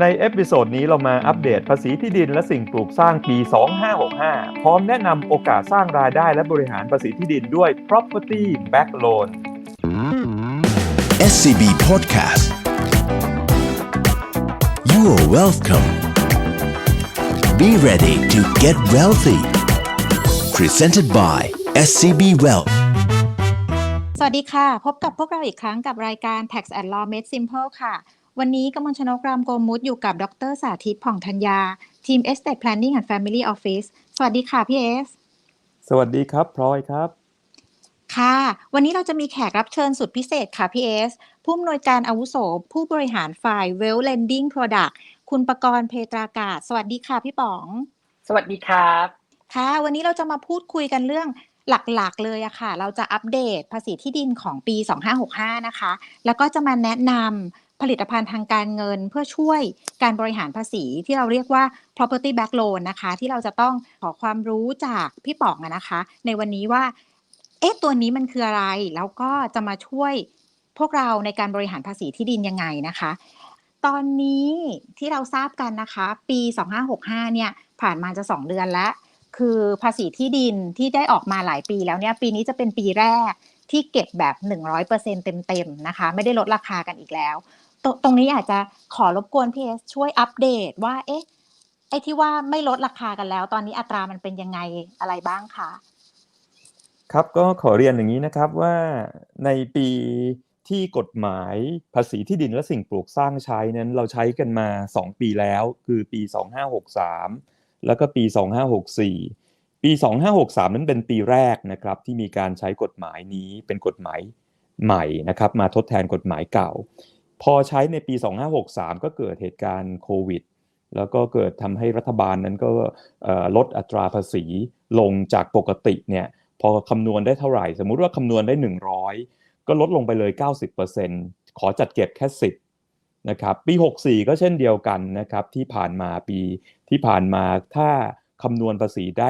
ในเอพิโซดนี้เรามาอัปเดตภาษีที่ดินและสิ่งปลูกสร้างปี 2565 พร้อมแนะนำโอกาสสร้างรายได้และบริหารภาษีที่ดินด้วย property back loan SCB Podcast You are welcome Be ready to get wealthy Presented by SCB Wealth สวัสดีค่ะ พบกับพวกเราอีกครั้งกับรายการ Tax and Law Made Simple ค่ะ วันนี้กำมลชนกรามโกมุตอยู่กับดรสาธิตผ่องธัญญา ทีม Estate Planning and Family Office สวัสดีค่ะพี่เอส สวัสดีครับพลอยครับ ค่ะ วันนี้เราจะมีแขกรับเชิญสุดพิเศษค่ะพี่เอส ผู้อำนวยการอาวุโส ผู้บริหารฝ่าย Well Lending Product คุณประกรณ์เพตรากาศ สวัสดีค่ะพี่ป๋อง สวัสดีครับ ค่ะ วันนี้เราจะมาพูดคุยกันเรื่องหลักๆ เลยอะค่ะ เราจะอัปเดตภาษีที่ดินของปี 2565 นะคะ แล้วก็จะมาแนะนำ ผลิตภัณฑ์ทางการเงินเพื่อช่วยการบริหารภาษีที่เราเรียกว่า property back loan นะคะ ที่เราจะต้องขอความรู้จากพี่ป๋องนะคะ ในวันนี้ว่า เอ๊ะตัวนี้มันคืออะไร แล้วก็จะมาช่วยพวกเราในการบริหารภาษีที่ดินยังไงนะคะ ตอนนี้ที่เราทราบกันนะคะ ปี 2565 เนี่ย ผ่านมาจะ 2 เดือนแล้ว คือภาษีที่ดินที่ได้ออกมาหลายปีแล้วเนี่ย ปีนี้จะเป็นปีแรกที่เก็บแบบ 100%เต็มๆนะคะ ไม่ได้ลดราคากันอีกแล้ว ตตรงนี้อาจจะขอรบกวนพี่เอสช่วยอัปเดตว่า เอ๊ะ ไอ้ที่ว่าไม่ลดราคากันแล้ว ตอนนี้อัตรามันเป็นยังไงอะไรบ้างคะครับก็ขอเรียนอย่างนี้นะครับว่าในปีที่กฎหมายภาษีที่ดินและสิ่งปลูกสร้างใช้นั้นเราใช้กันมา 2 ปีแล้ว คือปี 2563 แล้วก็ปี 2564 ปี 2563 นั้นเป็นปีแรกนะครับที่มีการใช้กฎหมายนี้เป็นกฎหมายใหม่นะครับมาทดแทนกฎหมายเก่า พอใช้ในปี 2563 ก็เกิดเหตุการณ์โควิด แล้วก็เกิดทำให้รัฐบาลนั้นก็ลดอัตราภาษีลงจากปกติเนี่ยพอคำนวณได้เท่าไหร่ สมมุติว่าคำนวณได้ 100 ก็ลดลงไปเลย 90%ขอจัดเก็บแค่ 10นะครับปี 64 ก็เช่นเดียวกันนะครับที่ผ่านมาปีที่ผ่านมาถ้าคำนวณภาษีได้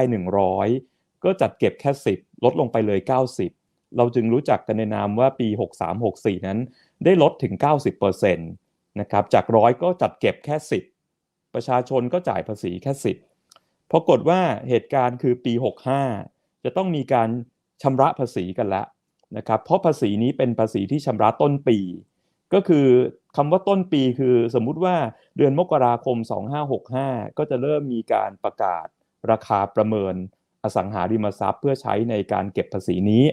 100 ก็จัดเก็บแค่ 10 ลดลงไปเลย 90 เราจึงรู้จักกันในนามว่าปี 63-64 นั้น ได้ลดถึง 90%นะครับจากร้อยก็จัดเก็บแค่ 10 ประชาชนก็จ่ายภาษีแค่ 10ปรากฏว่าเหตุการณ์คือปี 65 จะต้องมีการชำระภาษีกันแล้วนะครับเพราะภาษีนี้เป็นภาษีที่ชำระต้นปี ก็คือคำว่าต้นปีคือสมมุติว่าเดือนมกราคม 2565 ก็จะเริ่มมีการประกาศราคาประเมินอสังหาริมทรัพย์ เพื่อใช้ในการเก็บภาษีนี้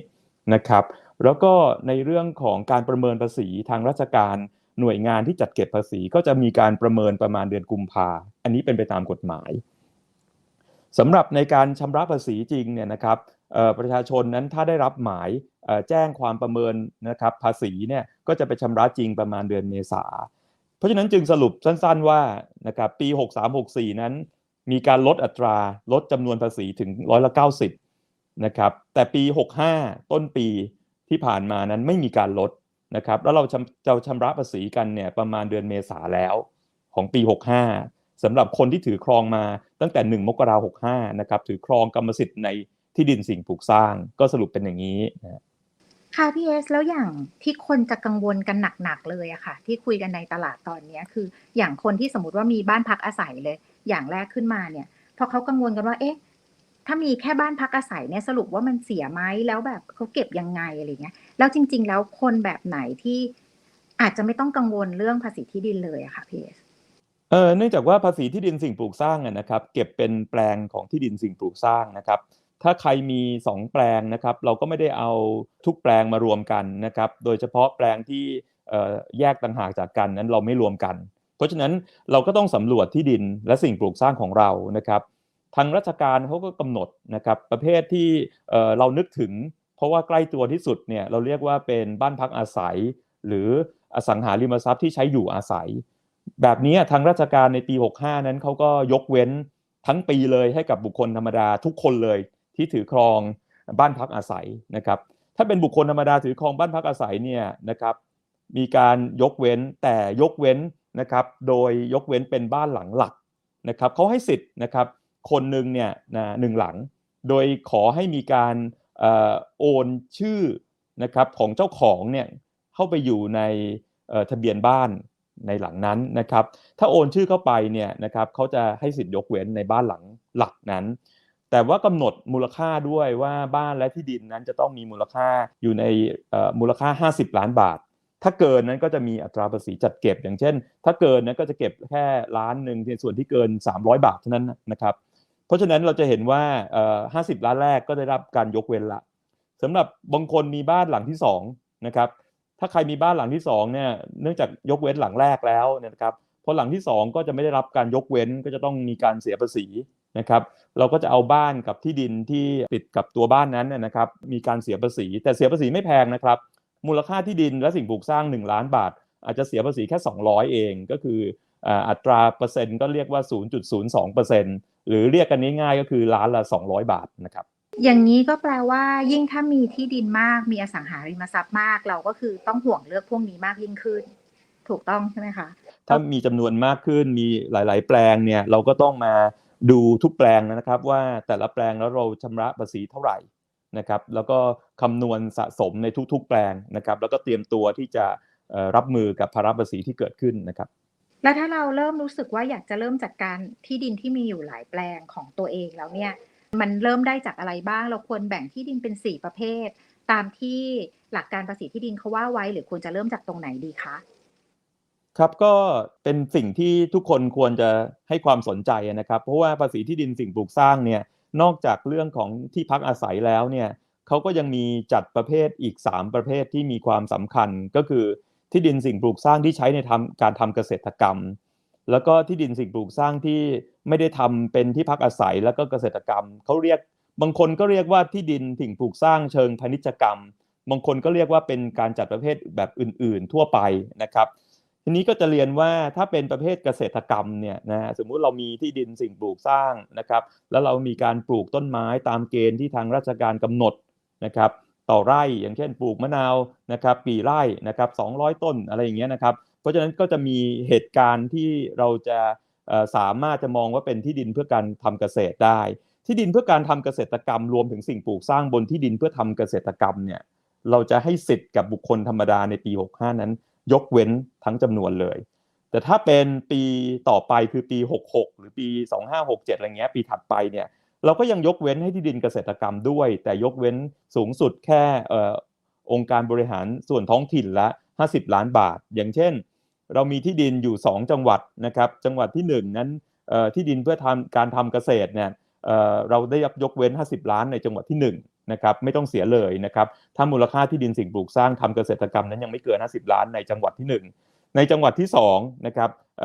นะครับ แล้วก็ในเรื่องของการประเมินภาษีทางราชการหน่วยงานที่จัดเก็บภาษีก็จะมีการประเมินประมาณเดือนกุมภาอันนี้เป็นไปตามกฎหมายสำหรับในการชำระภาษีจริงเนี่ยนะครับประชาชนนั้นถ้าได้รับหมายแจ้งความประเมินนะครับภาษีเนี่ยก็จะไปชำระจริงประมาณเดือนเมษา เพราะฉะนั้นจึงสรุปสั้นๆว่านะครับปี 63-64 นั้น มีการลดอัตราลดจำนวนภาษีถึงร้อยละ90นะครับแต่ปี 65 ต้นปี ที่ผ่านมานั้นไม่มีการลดนะครับแล้วเราจะชำระภาษีกันเนี่ยประมาณเดือนเมษาแล้วของปี 65สำหรับคนที่ถือครองมาตั้งแต่ 1 มกราคม65นะครับถือครองกรรมสิทธิ์ในที่ดินสิ่งปลูกสร้าง ก็สรุปเป็นอย่างนี้นะค่ะพี่เอสแล้วอย่างที่คนจะกังวลกันหนักๆเลยอะค่ะ ที่คุยกันในตลาดตอนนี้คือ อย่างคนที่สมมติว่ามีบ้านพักอาศัยเลย อย่างแรกขึ้นมาเนี่ยพอเขากังวลกันว่าเอ๊ะ ถ้ามีแค่บ้านพักอาศัยเนี่ยสรุปว่ามันเสียไหมแล้วแบบเขาเก็บยังไงอะไรเงี้ยแล้วจริง ๆ แล้วคนแบบไหนที่อาจจะไม่ต้องกังวลเรื่องภาษีที่ดินเลยอะค่ะพี่เอสเออเนื่องจากว่าภาษีที่ดินสิ่งปลูกสร้างนะครับ เก็บเป็นแปลงของที่ดินสิ่งปลูกสร้างนะครับ ถ้าใครมี 2 แปลงนะครับ เราก็ไม่ได้เอาทุกแปลงมารวมกันนะครับ โดยเฉพาะแปลงที่แยกต่างหากจากกันนั้นเราไม่รวมกัน เพราะฉะนั้นเราก็ต้องสำรวจที่ดินและสิ่งปลูกสร้างของเรานะครับ ทางราชการเขาก็กำหนดนะครับประเภทที่เรานึกถึง เพราะว่าใกล้ตัวที่สุดเนี่ยเราเรียกว่าเป็นบ้านพักอาศัย หรืออสังหาริมทรัพย์ที่ใช้อยู่อาศัย แบบนี้ทางราชการในปี 65 นั้นเขาก็ยกเว้นทั้งปีเลยให้กับบุคคลธรรมดาทุกคนเลยที่ถือครองบ้านพักอาศัยนะครับ ถ้าเป็นบุคคลธรรมดาถือครองบ้านพักอาศัยเนี่ยนะครับมีการยกเว้นแต่ยกเว้นนะครับ โดยยกเว้นเป็นบ้านหลังหลักนะครับเขาให้สิทธิ์นะครับ คนหนึ่งเนี่ยนะหนึ่งหลัง โดยขอให้มีการโอนชื่อนะครับของเจ้าของเนี่ยเข้าไปอยู่ในทะเบียนบ้านในหลังนั้นนะครับ ถ้าโอนชื่อเข้าไปเนี่ยนะครับเขาจะให้สิทธิ์ยกเว้นในบ้านหลังหลักนั้น แต่ว่ากำหนดมูลค่าด้วยว่าบ้านและที่ดินนั้นจะต้องมีมูลค่าอยู่ในมูลค่า 50 ล้านบาท ถ้าเกินนั้นก็จะมีอัตราภาษีจัดเก็บ อย่างเช่น ถ้าเกินนั้นก็จะเก็บแค่ล้านหนึ่งในส่วนที่เกิน 300 บาทเท่านั้นนะครับ ราะฉะนั้นเราจะเห็นว่าเอ่อ50ล้านแรกก็ได้รับการยกเว้นละสำหรับบางคนมีบ้านหลังที่สองนะครับถ้าใครมีบ้านหลังที่สองเนี่ยเนื่องจากยกเว้นหลังแรกแล้วนะครับพอหลังที่สองก็จะไม่ได้รับการยกเว้นก็จะต้องมีการเสียภาษีนะครับเราก็จะเอาบ้านกับที่ดินที่ติดกับตัวบ้านนั้นนะครับมีการเสียภาษี แต่เสียภาษีไม่แพงนะครับมูลค่าที่ดินและสิ่งปลูกสร้าง 1 ล้านบาท อาจจะเสียภาษีแค่ 200 เองก็คืออัตราเปอร์เซ็นต์ก็เรียกว่า 0.02% หรือเรียกกันง่ายๆก็คือล้านละ 200 บาทนะครับอย่างนี้ก็แปลว่ายิ่งถ้ามีที่ดินมากมีอสังหาริมทรัพย์มาก เราก็คือต้องห่วงเลือกพวกนี้มากยิ่งขึ้น ถูกต้องใช่ไหมคะถ้ามีจำนวนมากขึ้นมีหลาย ๆ แปลงเนี่ยเราก็ต้องมาดูทุกแปลงนะครับ ว่าแต่ละแปลงแล้วเราชำระภาษีเท่าไหร่นะครับ แล้วก็คำนวณสะสมในทุก ๆ แปลงนะครับ แล้วก็เตรียมตัวที่จะเอ่อรับมือกับภาระภาษีที่เกิดขึ้นนะครับ แล้วถ้าเราเริ่มรู้สึกว่าอยากจะเริ่มจัดการที่ดินที่มีอยู่หลายแปลงของตัวเองแล้วเนี่ย มันเริ่มได้จากอะไรบ้าง เราควรแบ่งที่ดินเป็นสี่ประเภท ตามที่หลักการภาษีที่ดินเขาว่าไว้ หรือควรจะเริ่มจากตรงไหนดีคะครับก็เป็นสิ่งที่ทุกคนควรจะให้ความสนใจนะครับ เพราะว่าภาษีที่ดินสิ่งปลูกสร้างเนี่ยนอกจากเรื่องของที่พักอาศัยแล้วเนี่ยเขาก็ยังมีจัดประเภทอีก 3 ประเภทที่มีความสำคัญก็คือ ที่ดินสิ่งปลูกสร้างที่ใช้ในทำการทำเกษตรกรรม แล้วก็ที่ดินสิ่งปลูกสร้างที่ไม่ได้ทำเป็นที่พักอาศัยแล้วก็เกษตรกรรมเขาเรียกบางคนก็เรียกว่าที่ดินสิ่งปลูกสร้างเชิงพาณิชยกรรม บางคนก็เรียกว่าเป็นการจัดประเภทแบบอื่น ๆ ทั่วไปนะครับ ทีนี้ก็จะเรียนว่าถ้าเป็นประเภทเกษตรกรรมเนี่ยนะสมมุติเรามีที่ดินสิ่งปลูกสร้างนะครับ แล้วเรามีการปลูกต้นไม้ตามเกณฑ์ที่ทางราชการกำหนดนะครับ ต่อไร่ อย่างเช่นปลูกมะนาวนะครับปีไร่นะครับ200 ต้นอะไรอย่างเงี้ยนะครับ เพราะฉะนั้นก็จะมีเหตุการณ์ที่เราจะสามารถจะมองว่าเป็นที่ดินเพื่อการทำเกษตรได้ ที่ดินเพื่อการทำเกษตรกรรม รวมถึงสิ่งปลูกสร้างบนที่ดินเพื่อทำเกษตรกรรมเนี่ยเราจะให้สิทธิ์กับบุคคลธรรมดาในปี 65 นั้น ยกเว้นทั้งจำนวนเลย แต่ถ้าเป็นปีต่อไปคือปี 66 หรือปี 2567 อะไรเงี้ยปีถัดไปเนี่ย เราก็ยังยกเว้นให้ที่ดินเกษตรกรรมด้วย แต่ยกเว้นสูงสุดแค่อองค์การบริหารส่วนท้องถิ่นละ 50 ล้านบาท อย่างเช่น เรามีที่ดินอยู่ 2 จังหวัดนะครับ จังหวัดที่ 1 นั้นที่ดินเพื่อทำการทำเกษตรเนี่ยเเราได้รับยกเว้น 50 ล้านในจังหวัดที่ 1 นะครับ ไม่ต้องเสียเลยนะครับ ถ้ามูลค่าที่ดินสิ่งปลูกสร้างทำเกษตรกรรมนั้นยังไม่เกิน 50 ล้านในจังหวัดที่ 1 ในจังหวัดที่2นะครับเ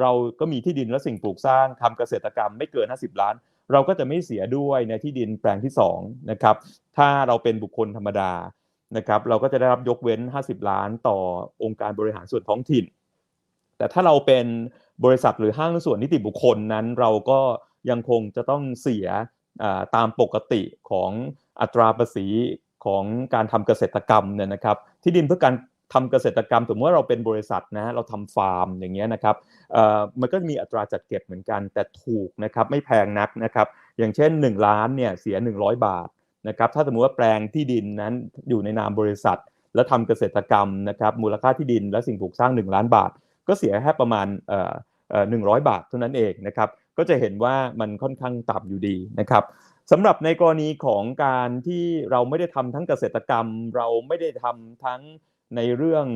เราก็มีที่ดินและสิ่งปลูกสร้างทำเกษตรกรรมไม่เกิน 50 ล้าน เราก็จะไม่เสียด้วยในที่ดินแปลงที่2นะครับถ้าเราเป็นบุคคลธรรมดานะครับเราก็จะได้รับยกเว้น 50 ล้านต่อองค์การบริหารส่วนท้องถิ่น แต่ถ้าเราเป็นบริษัทหรือห้างส่วนนิติบุคคลนั้น เราก็ยังคงจะต้องเสียตามปกติของอัตราภาษีของการทำเกษตรกรรมเนี่ยนะครับ ที่ดินเพื่อการ ทำเกษตรกรรมสมมติว่าเราเป็นบริษัทนะเราทำฟาร์มอย่างเงี้ยนะครับมันก็มีอัตราจัดเก็บเหมือนกัน แต่ถูกนะครับไม่แพงนักนะครับอย่างเช่น 1 ล้านเนี่ยเสีย 100 บาทนะครับถ้าสมมติว่าแปลงที่ดินนั้นอยู่ในนามบริษัท แล้วทำเกษตรกรรมนะครับมูลค่าที่ดินและสิ่งปลูกสร้าง 1 ล้านบาท ก็เสียแค่ประมาณหนึ่งร้อยบาทเท่านั้นเองนะครับก็จะเห็นว่ามันค่อนข้างต่ำอยู่ดีนะครับสำหรับในกรณีของการที่เราไม่ได้ทำทั้งเกษตรกรรม เราไม่ได้ทำทั้ง ในเรื่อง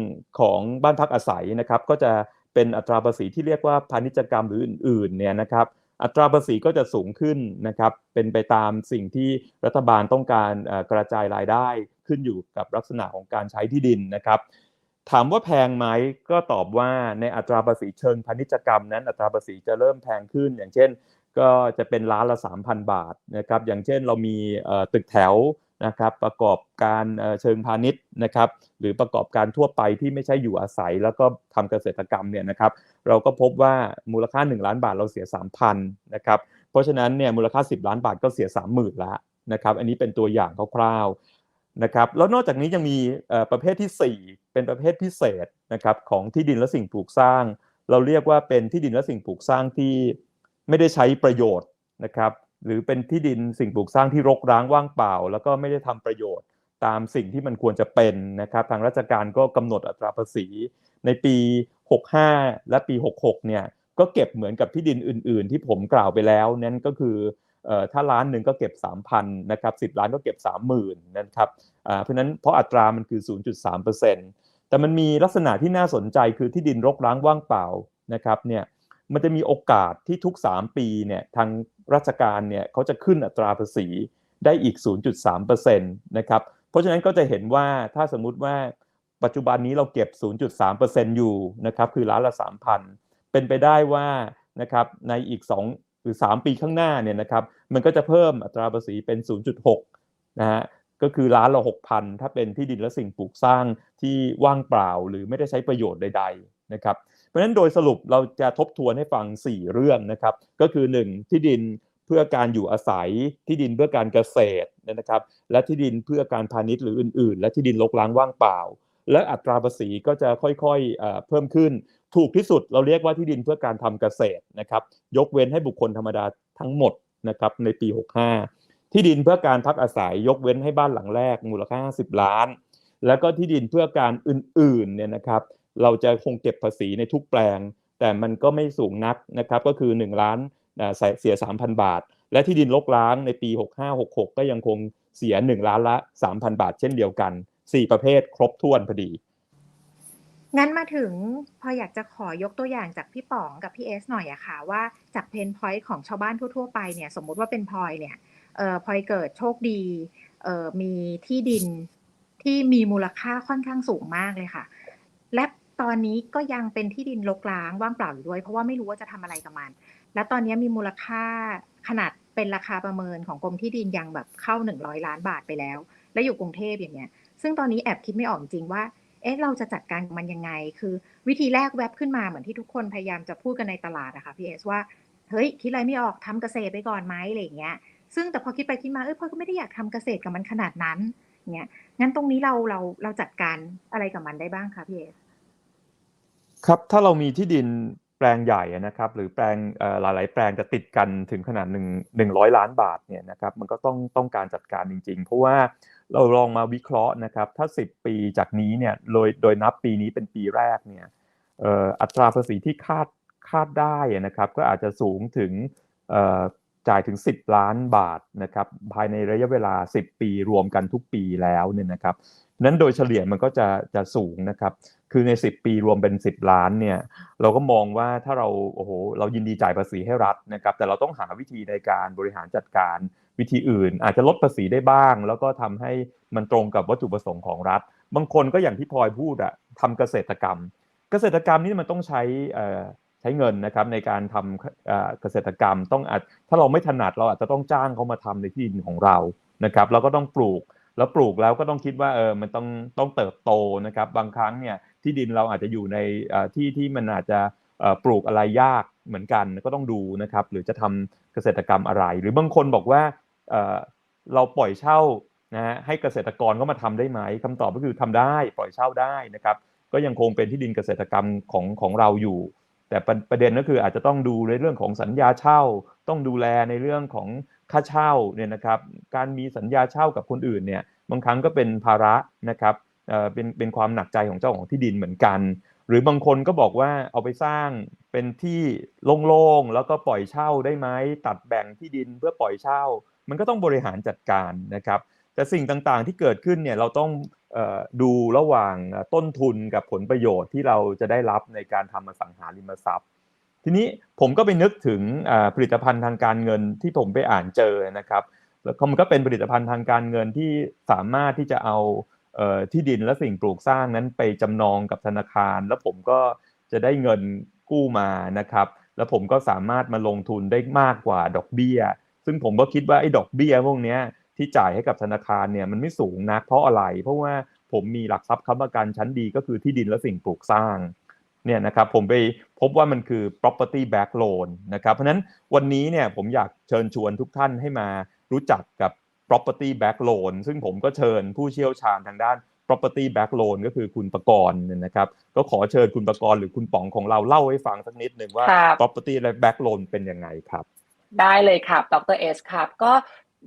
ของบ้านพักอาศัยนะครับก็จะเป็นอัตราภาษีที่เรียกว่าพาณิชยกรรมหรืออื่นๆเนี่ยนะครับอัตราภาษีก็จะสูงขึ้นนะครับเป็นไปตามสิ่งที่รัฐบาลต้องการกระจายรายได้ขึ้นอยู่กับลักษณะของการใช้ที่ดินนะครับถามว่าแพงไหมก็ตอบว่าในอัตราภาษีเชิงพาณิชยกรรมนั้นอัตราภาษีจะเริ่มแพงขึ้น อย่างเช่น ก็จะเป็นล้านละ 3,000 บาทนะครับอย่างเช่นเรามีตึกแถว นะครับประกอบการเชิงพาณิชย์นะครับหรือประกอบการทั่วไปที่ไม่ใช่อยู่อาศัย แล้วก็ทำเกษตรกรรมเนี่ยนะครับเราก็พบว่ามูลค่า 1 ล้านบาทเราเสีย 3,000นะครับเพราะฉะนั้นเนี่ยมูลค่า 10 ล้านบาทก็เสีย 30,000ละนะครับอันนี้เป็นตัวอย่างคร่าวๆนะครับแล้วนอกจากนี้ยังมีประเภทที่ 4 เป็นประเภทพิเศษนะครับของที่ดินและสิ่งปลูกสร้าง เราเรียกว่าเป็นที่ดินและสิ่งปลูกสร้างที่ไม่ได้ใช้ประโยชน์นะครับ หรือเป็นที่ดินสิ่งปลูกสร้างที่รกร้างว่างเปล่า แล้วก็ไม่ได้ทำประโยชน์ตามสิ่งที่มันควรจะเป็นนะครับ ทางราชการก็กำหนดอัตราภาษี ในปี 65 และปี 66 เนี่ยก็เก็บเหมือนกับที่ดินอื่น ๆ ที่ผมกล่าวไปแล้วนั่นก็คือถ้าล้านหนึ่งก็เก็บ 3,000นะครับ10 ล้านก็เก็บ 30,000นะครับเพราะฉะนั้นเพราะอัตรามันคือ 0.3%แต่มันมีลักษณะที่น่าสนใจคือที่ดินรกร้างว่างเปล่านะครับเนี่ย มันจะมีโอกาสที่ทุก 3 ปีเนี่ยทางราชการเนี่ยเขาจะขึ้นอัตราภาษีได้อีก 0.3%นะครับ เพราะฉะนั้นก็จะเห็นว่าถ้าสมมุติว่าปัจจุบันนี้เราเก็บ 0.3%อยู่นะครับคือล้านละ 3,000 เป็นไปได้ว่านะครับในอีก 2 หรือ 3 ปีข้างหน้าเนี่ยนะครับมันก็จะเพิ่มอัตราภาษีเป็น 0.6 นะฮะก็คือล้านละ 6,000 ถ้าเป็นที่ดินและสิ่งปลูกสร้างที่ว่างเปล่าหรือไม่ได้ใช้ประโยชน์ใด ๆ นะครับ เพราะฉะนั้นโดยสรุปเราจะทบทวนให้ฟัง 4 เรื่องนะครับ ก็คือ 1 ที่ดินเพื่อการอยู่อาศัย ที่ดินเพื่อการเกษตรนะครับ และที่ดินเพื่อการพาณิชย์หรืออื่น ๆ และที่ดินรกร้างว่างเปล่า และอัตราภาษีก็จะค่อยๆเพิ่มขึ้น ถูกที่สุดเราเรียกว่าที่ดินเพื่อการทำเกษตรนะครับ ยกเว้นให้บุคคลธรรมดาทั้งหมดนะครับในปี 65 ที่ดินเพื่อการพักอาศัยยกเว้นให้บ้านหลังแรกมูลค่า 50 ล้าน แล้วก็ที่ดินเพื่อการอื่นๆเนี่ยนะครับ เราจะคงเก็บภาษีในทุกแปลง แต่มันก็ไม่สูงนักนะครับก็คือ 1 ล้านอ่เสีย 3,000 บาท และที่ดินรกร้างในปี 65-66 ก็ยังคงเสีย 1 ล้านละ 3,000 บาท เช่นเดียวกัน 4 ประเภทครบถ้วนพอดี งั้นมาถึงพออยากจะขอยกตัวอย่างจากพี่ป๋องกับพี่เอสหน่อยอะค่ะว่าจากเพนพอยต์ของชาวบ้านทั่วๆไปเนี่ยสมมุติว่าเป็นพลอยเนี่ยเออพลอยเกิดโชคดีเออมีที่ดินที่มีมูลค่าค่อนข้างสูงมากเลยค่ะ และ ตอนนี้ก็ยังเป็นที่ดินรกร้างว่างเปล่าอยู่ด้วย เพราะว่าไม่รู้ว่าจะทำอะไรกับมัน และตอนนี้มีมูลค่าขนาดเป็นราคาประเมินของกรมที่ดินยังแบบเข้าหนึ่งร้อยล้านบาทไปแล้ว และอยู่กรุงเทพอย่างเงี้ย ซึ่งตอนนี้แอบคิดไม่ออกจริงว่า เอ๊ะเราจะจัดการมันยังไง คือวิธีแรกแวบขึ้นมาเหมือนที่ทุกคนพยายามจะพูดกันในตลาดอะคะพี่เอสว่า เฮ้ยคิดอะไรไม่ออกทำเกษตรไปก่อนไหมอะไรอย่างเงี้ย ซึ่งแต่พอคิดไปคิดมาเอ้ยพ่อก็ไม่ได้อยากทำเกษตรกับมันขนาดนั้นเงี้ยงั้นตรงนี้เราเราเราจัดการอะไรกับมันได้บ้างคะพี่เอส ครับถ้าเรามีที่ดินแปลงใหญ่นะครับ หรือแปลงหลาย ๆ แปลงจะติดกันถึงขนาดหนึ่งหนึ่งร้อยล้านบาทเนี่ยนะครับมันก็ต้องต้องการจัดการจริง ๆ เพราะว่าเราลองมาวิเคราะห์นะครับ ถ้า 10 ปีจากนี้เนี่ยโดยโดยนับปีนี้เป็นปีแรกเนี่ยอัตราภาษีที่คาดคาดได้นะครับ ก็อาจจะสูงถึงจ่ายถึง 10 ล้านบาทนะครับภายในระยะเวลา 10 ปีรวมกันทุกปีแล้วเนี่ยนะครับ นั้นโดยเฉลี่ยมันก็จะจะสูงนะครับ คือใน 10 ปีรวมเป็น 10 ล้านเนี่ย เราก็มองว่าถ้าเราโอ้โหเรายินดีจ่ายภาษีให้รัฐนะครับ แต่เราต้องหาวิธีในการบริหารจัดการวิธีอื่น อาจจะลดภาษีได้บ้าง แล้วก็ทำให้มันตรงกับวัตถุประสงค์ของรัฐ บางคนก็อย่างที่พลอยพูดอะทำเกษตรกรรม เกษตรกรรมนี่มันต้องใช้เอ่อใช้เงินนะครับในการทำเอ่อเกษตรกรรมต้องอาจถ้าเราไม่ถนัดเราอาจจะต้องจ้างเขามาทำในที่ดินของเรานะครับ แล้วก็ต้องปลูก แล้วปลูกแล้วก็ต้องคิดว่าเออมันต้องต้องเติบโตนะครับ บางครั้งเนี่ยที่ดินเราอาจจะอยู่ในที่ที่มันอาจจะปลูกอะไรยากเหมือนกันก็ต้องดูนะครับ หรือจะทำเกษตรกรรมอะไร หรือบางคนบอกว่าเเราปล่อยเช่านะฮะให้เกษตรกรก็มาทำได้ไหมคำตอบก็คือทำได้ปล่อยเช่าได้นะครับ ก็ยังคงเป็นที่ดินเกษตรกรรมของของเราอยู่ แต่ประประเด็นก็คืออาจจะต้องดูในเรื่องของสัญญาเช่า ต้องดูแลในเรื่องของ ค่าเช่าเนี่ยนะครับการมีสัญญาเช่ากับคนอื่นเนี่ยบางครั้งก็เป็นภาระนะครับเอ่อเป็นเป็นความหนักใจของเจ้าของที่ดินเหมือนกัน หรือบางคนก็บอกว่าเอาไปสร้างเป็นที่โล่งๆแล้วก็ปล่อยเช่าได้ไหมตัดแบ่งที่ดินเพื่อปล่อยเช่า มันก็ต้องบริหารจัดการนะครับแต่สิ่งต่างๆที่เกิดขึ้นเนี่ยเราต้องเอ่อดูระหว่างต้นทุนกับผลประโยชน์ที่เราจะได้รับในการทำอสังหาริมทรัพย์ ทีนี้ผมก็ไปนึกถึงผลิตภัณฑ์ทางการเงินที่ผมไปอ่านเจอนะครับแล้วก็มันก็เป็นผลิตภัณฑ์ทางการเงินที่สามารถที่จะเอาเออที่ดินและสิ่งปลูกสร้างนั้นไปจำนองกับธนาคาร แล้วผมก็จะได้เงินกู้มานะครับ แล้วผมก็สามารถมาลงทุนได้มากกว่าดอกเบี้ย ซึ่งผมก็คิดว่าไอ้ดอกเบี้ยพวกนี้ที่จ่ายให้กับธนาคารเนี่ยมันไม่สูงนักเพราะอะไร เพราะว่าผมมีหลักทรัพย์ค้ำประกันชั้นดีก็คือที่ดินและสิ่งปลูกสร้าง เนี่ยนะครับผมไปพบว่ามันคือ property back loan นะครับเพราะฉะนั้นวันนี้เนี่ยผมอยากเชิญชวนทุกท่านให้มารู้จักกับ property back loan ซึ่งผมก็เชิญผู้เชี่ยวชาญทางด้าน property back loan ก็คือคุณประกรณ์เนี่ยนะครับ ก็ขอเชิญคุณประกรณ์หรือคุณป๋องของเราเล่าให้ฟังสักนิดหนึ่งว่าครับ property และ back loan เป็นยังไงครับได้เลยครับ ดรเอสครับ ก็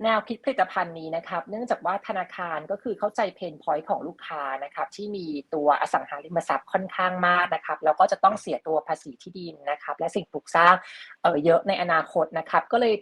แนวคิดผลิตภัณฑ์นี้นะครับ เนื่องจากว่าธนาคารก็คือเข้าใจเพนพอยต์ของลูกค้านะครับ ที่มีตัวอสังหาริมทรัพย์ค่อนข้างมากนะครับ แล้วก็จะต้องเสียตัวภาษีที่ดินนะครับ และสิ่งปลูกสร้างเออเยอะในอนาคตนะครับ ก็เลย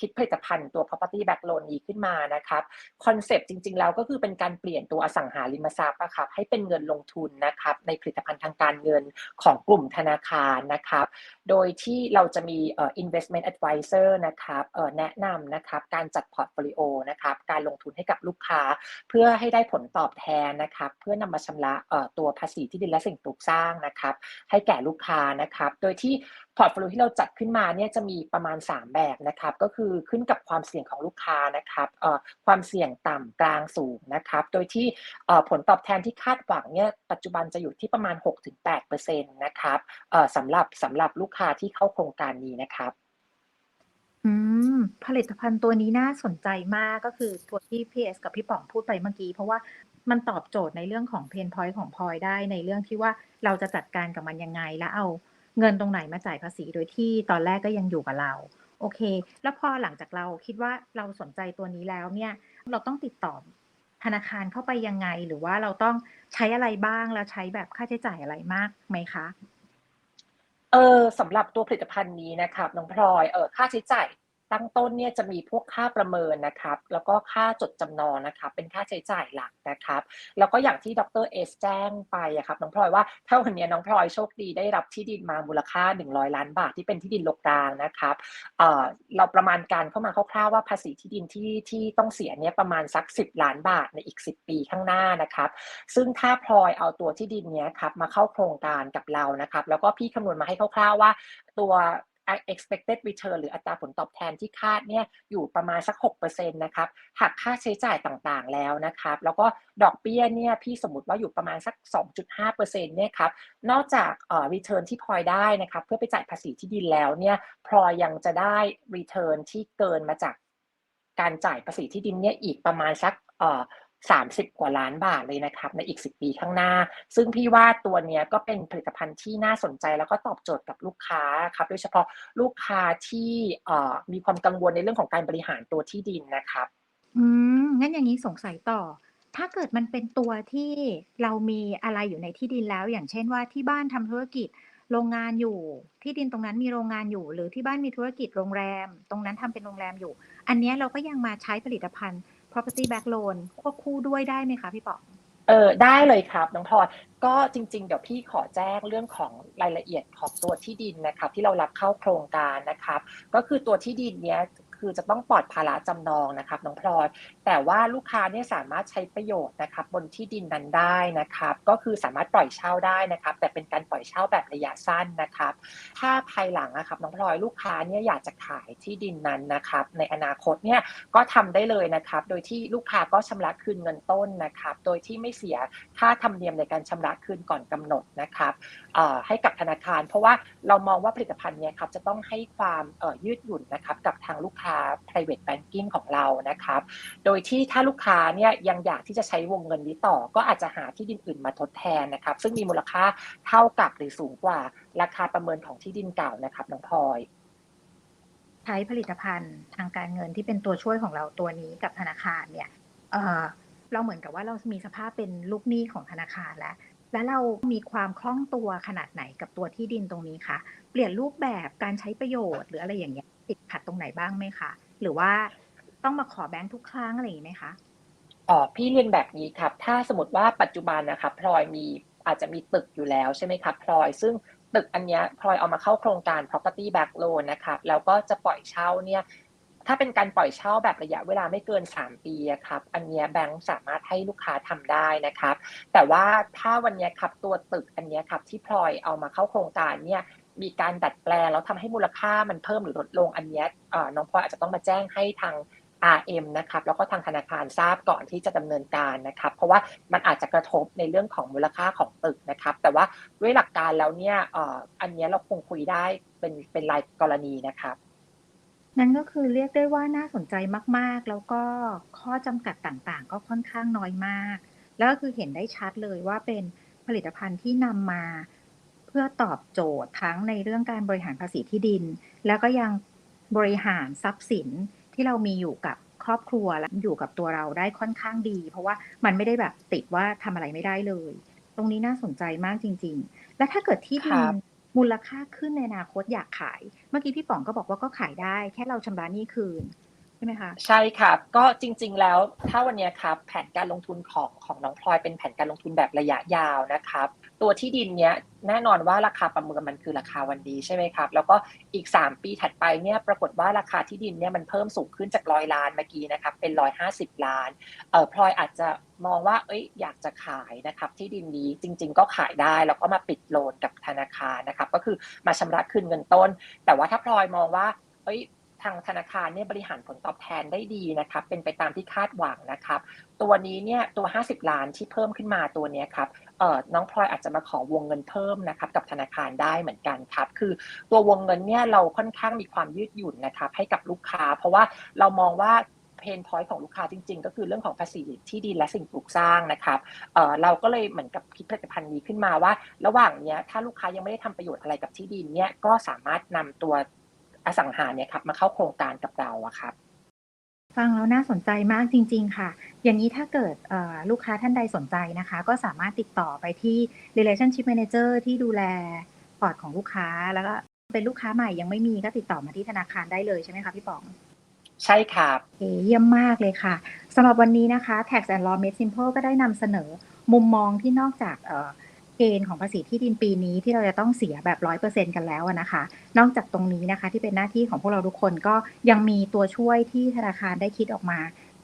คิดผลิตภัณฑ์ตัว property back loan นี้ขึ้นมานะครับคอนเซปต์จริง ๆ แล้วก็คือเป็นการเปลี่ยนตัวอสังหาริมทรัพย์นะครับให้เป็นเงินลงทุนนะครับในผลิตภัณฑ์ทางการเงินของกลุ่มธนาคารนะครับโดยที่เราจะมีเอ่อ investment advisor นะครับแนะนำนะครับการจัดพอร์ตโฟลิโอนะครับการลงทุนให้กับลูกค้า เพื่อให้ได้ผลตอบแทนนะครับเพื่อนำมาชำระตัวภาษีที่ดินและสิ่งปลูกสร้างนะครับให้แก่ลูกค้านะครับ โดยที่ พอร์ตโฟลิโอที่เราจัดขึ้นมาเนี่ยจะมีประมาณ 3 แบบนะครับก็คือขึ้นกับความเสี่ยงของลูกค้านะครับเออความเสี่ยงต่ำกลางสูงนะครับโดยที่ผลตอบแทนที่คาดหวังเนี่ยปัจจุบันจะอยู่ที่ประมาณ 6-8%นะครับเออสำหรับสำหรับลูกค้าที่เข้าโครงการนี้นะครับอืมผลิตภัณฑ์ตัวนี้น่าสนใจมากก็คือตัวที่พีเอสกับพี่ป๋องพูดไปเมื่อกี้ เพราะว่ามันตอบโจทย์ในเรื่องของเพนพอยต์ของพลอยได้ในเรื่องที่ว่าเราจะจัดการกับมันยังไงแล้วเอา เงินตรงไหนมาจ่ายภาษีโดยที่ตอนแรกก็ยังอยู่กับเรา โอเค แล้วพอหลังจากเราคิดว่าเราสนใจตัวนี้แล้วเนี่ย เราต้องติดต่อธนาคารเข้าไปยังไง หรือว่าเราต้องใช้อะไรบ้างแล้วใช้แบบค่าใช้จ่ายอะไรมากไหมคะเออสำหรับตัวผลิตภัณฑ์นี้นะครับน้องพลอยเออค่าใช้จ่าย ตั้งต้นเนี่ยจะมีพวกค่าประเมินนะครับ แล้วก็ค่าจดจำนองนะครับ เป็นค่าใช้จ่ายหลักนะครับ แล้วก็อย่างที่ดรเอสแจ้งไปอะครับน้องพลอยว่าถ้าวันนี้น้องพลอยโชคดีได้รับที่ดินมามูลค่า 100 ล้านบาทที่เป็นที่ดินลกรางนะครับเออเราประมาณการเข้ามาคร่าวๆว่าภาษีที่ดินที่ที่ต้องเสียเนี่ยประมาณสัก 10 ล้านบาทในอีก 10 ปีข้างหน้านะครับ ซึ่งถ้าพลอยเอาตัวที่ดินเนี้ยครับมาเข้าโครงการกับเรานะครับ แล้วก็พี่คำนวณมาให้คร่าวๆว่าตัว expected return หรืออัตราผลตอบแทนที่คาดเนี่ยอยู่ประมาณสัก6%นะครับหักค่าใช้จ่ายต่างๆแล้วนะครับแล้วก็ดอกเบี้ยเนี่ยพี่สมมติว่าอยู่ประมาณสัก 2.5%เนี่ยครับนอกจากเอ่อ return ที่พลอยได้นะครับเพื่อไปจ่ายภาษีที่ดินแล้วเนี่ยพลอยยังจะได้ return ที่เกินมาจากการจ่ายภาษีที่ดินเนี่ยอีกประมาณสักเอ่อ 30 กว่าล้านบาทเลยนะครับ ในอีก 10 ปีข้างหน้า ซึ่งพี่ว่าตัวเนี้ยก็เป็นผลิตภัณฑ์ที่น่าสนใจแล้วก็ตอบโจทย์กับลูกค้าครับโดยเฉพาะลูกค้าที่มีความกังวลในเรื่องของการบริหารตัวที่ดินนะครับ อืมงั้นอย่างนี้สงสัยต่อ ถ้าเกิดมันเป็นตัวที่เรามีอะไรอยู่ในที่ดินแล้ว อย่างเช่นว่าที่บ้านทำธุรกิจโรงงานอยู่ ที่ดินตรงนั้นมีโรงงานอยู่ หรือที่บ้านมีธุรกิจโรงแรม ตรงนั้นทำเป็นโรงแรมอยู่ อันนี้เราก็ยังมาใช้ผลิตภัณฑ์ property back loan ควบคู่ด้วยได้ไหมคะพี่ป๋องเออได้เลยครับน้องพลอยก็จริงๆ เดี๋ยวพี่ขอแจ้งเรื่องของรายละเอียดของตัวที่ดินนะครับที่เรารับเข้าโครงการนะครับ ก็คือตัวที่ดินเนี้ย คือจะต้องปลอดภาระจำนองนะครับน้องพลอยแต่ว่าลูกค้าเนี่ยสามารถใช้ประโยชน์นะครับบนที่ดินนั้นได้นะครับก็คือสามารถปล่อยเช่าได้นะครับแต่เป็นการปล่อยเช่าแบบระยะสั้นนะครับถ้าภายหลังนะครับน้องพลอยลูกค้าเนี่ยอยากจะขายที่ดินนั้นนะครับในอนาคตเนี่ยก็ทำได้เลยนะครับโดยที่ลูกค้าก็ชำระคืนเงินต้นนะครับโดยที่ไม่เสียค่าธรรมเนียมในการชำระคืนก่อนกำหนดนะครับ ให้กับธนาคาร เพราะว่าเรามองว่าผลิตภัณฑ์เนี่ยครับจะต้องให้ความยืดหยุ่นนะครับกับทางลูกค้า private banking ของเรานะครับ โดยที่ถ้าลูกค้าเนี่ยยังอยากที่จะใช้วงเงินนี้ต่อ ก็อาจจะหาที่ดินอื่นมาทดแทนนะครับ ซึ่งมีมูลค่าเท่ากับหรือสูงกว่าราคาประเมินของที่ดินเก่านะครับน้องพลอยใช้ผลิตภัณฑ์ทางการเงินที่เป็นตัวช่วยของเราตัวนี้กับธนาคารเนี่ยเเราเหมือนกับว่าเรามีสภาพเป็นลูกหนี้ของธนาคารแล้ว แล้วเรามีความคล่องตัวขนาดไหนกับตัวที่ดินตรงนี้คะเปลี่ยนรูปแบบการใช้ประโยชน์หรืออะไรอย่างเงี้ยติดขัดตรงไหนบ้างไหมคะหรือว่าต้องมาขอแบงค์ทุกครั้งอะไรอย่างนี้ไหมคะอ๋อพี่เรียนแบบนี้ครับ ถ้าสมมติว่าปัจจุบันนะครับพลอยมีอาจจะมีตึกอยู่แล้วใช่ไหมครับพลอย ซึ่งตึกอันเนี้ยพลอยเอามาเข้าโครงการ property back loan นะครับแล้วก็จะปล่อยเช่าเนี่ย ถ้าเป็นการปล่อยเช่าแบบระยะเวลาไม่เกิน 3 ปีครับ อันเนี้ยแบงก์สามารถให้ลูกค้าทำได้นะครับ แต่ว่าถ้าวันเนี้ยครับตัวตึกอันเนี้ยครับที่พลอยเอามาเข้าโครงการเนี่ยมีการดัดแปลงแล้วทำให้มูลค่ามันเพิ่มหรือลดลงอันเนี้ยน้องพลอยอาจจะต้องมาแจ้งให้ทาง RM นะครับแล้วก็ทางธนาคารทราบก่อนที่จะดำเนินการนะครับ เพราะว่ามันอาจจะกระทบในเรื่องของมูลค่าของตึกนะครับ แต่ว่าด้วยหลักการแล้วเนี่ยอันเนี้ยเราคงคุยได้เป็นเป็นรายกรณีนะครับ นั่นก็คือเรียกได้ว่าน่าสนใจมาก ๆ แล้วก็ข้อจำกัดต่างๆ ก็ค่อนข้างน้อยมาก แล้วก็คือเห็นได้ชัดเลยว่าเป็นผลิตภัณฑ์ที่นำมาเพื่อตอบโจทย์ทั้งในเรื่องการบริหารภาษีที่ดิน แล้วก็ยังบริหารทรัพย์สินที่เรามีอยู่กับครอบครัวและอยู่กับตัวเราได้ค่อนข้างดี เพราะว่ามันไม่ได้แบบติดว่าทำอะไรไม่ได้เลย ตรงนี้น่าสนใจมากจริง ๆ และถ้าเกิดที่ดิน มูลค่าขึ้นในอนาคตอยากขาย เมื่อกี้พี่ป๋องก็บอกว่าก็ขายได้ แค่เราชำระหนี้คืน ช่ไหมคะ ใช่ครับก็จริง ๆ แล้วถ้าวันนี้ครับแผนการลงทุนของของน้องพลอยเป็นแผนการลงทุนแบบระยะยาวนะครับ ตัวที่ดินเนี้ยแน่นอนว่าราคาประเมินมันคือราคาวันดีใช่ไหมครับ แล้วก็อีก 3 ปีถัดไปเนี่ยปรากฏว่าราคาที่ดินเนี่ยมันเพิ่มสูงขึ้นจากร้อยล้านเมื่อกี้นะครับเป็นร้อยห้าสิบล้านเออพลอยอาจจะมองว่าเอ้ยอยากจะขายนะครับที่ดินนี้จริง ๆ ก็ขายได้แล้วก็มาปิดโลนกับธนาคารนะครับก็คือมาชำระคืนเงินต้น แต่ว่าถ้าพลอยมองว่าเอ้ย ทางธนาคารเนี่ยบริหารผลตอบแทนได้ดีนะครับเป็นไปตามที่คาดหวังนะครับ ตัวนี้เนี่ยตัว 50 ล้านที่เพิ่มขึ้นมาตัวนี้ครับเออน้องพลอยอาจจะมาขอวงเงินเพิ่มนะครับกับธนาคารได้เหมือนกันครับ คือตัววงเงินเนี่ยเราค่อนข้างมีความยืดหยุ่นนะครับให้กับลูกค้า เพราะว่าเรามองว่าเพนพอยต์ของลูกค้าจริงๆ ก็คือเรื่องของภาษีที่ดินและสิ่งปลูกสร้างนะครับเเราก็เลยเหมือนกับคิดผลิตภัณฑ์นี้ขึ้นมาว่า ระหว่างเนี้ยถ้าลูกค้ายังไม่ได้ทำประโยชน์อะไรกับที่ดินเนี่ยก็สามารถนำตัว อสังหาเนี่ยครับมาเข้าโครงการกับเราอะครับ ฟังแล้วน่าสนใจมากจริง ๆ ค่ะ อย่างนี้ถ้าเกิดเอ่อลูกค้าท่านใดสนใจนะคะ ก็สามารถติดต่อไปที่ relationship manager ที่ดูแลพอร์ตของลูกค้าแล้วก็เป็นลูกค้าใหม่ยังไม่มีก็ติดต่อมาที่ธนาคารได้เลยใช่ไหมคะพี่ป๋องใช่ครับโอเคเยี่ยมมากเลยค่ะสำหรับวันนี้นะคะ Tax and Law Made Simple ก็ได้นำเสนอมุมมองที่นอกจาก เอ่อเกณฑ์ของภาษีที่ดินปีนี้ที่เราจะต้องเสียแบบร้อยเปอร์เซ็นกันแล้วอะนะคะ นอกจากตรงนี้นะคะที่เป็นหน้าที่ของพวกเราทุกคนก็ยังมีตัวช่วยที่ธนาคารได้คิดออกมา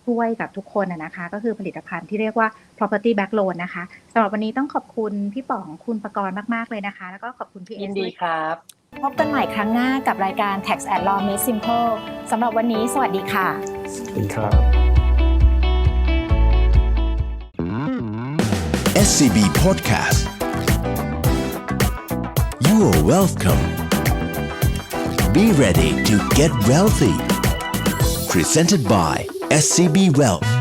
ช่วยกับทุกคนอะนะคะ ก็คือผลิตภัณฑ์ที่เรียกว่า property back loan นะคะสำหรับวันนี้ต้องขอบคุณพี่ป๋องคุณประกรณ์มาก ๆ เลยนะคะ แล้วก็ขอบคุณพี่เอยินสดีด้วยครับ พบกันใหม่ครั้งหน้ากับรายการ Tax and Law Made Simple สำหรับวันนี้สวัสดีค่ะครับ SCB Podcast You are welcome. Be ready to get wealthy. Presented by SCB Wealth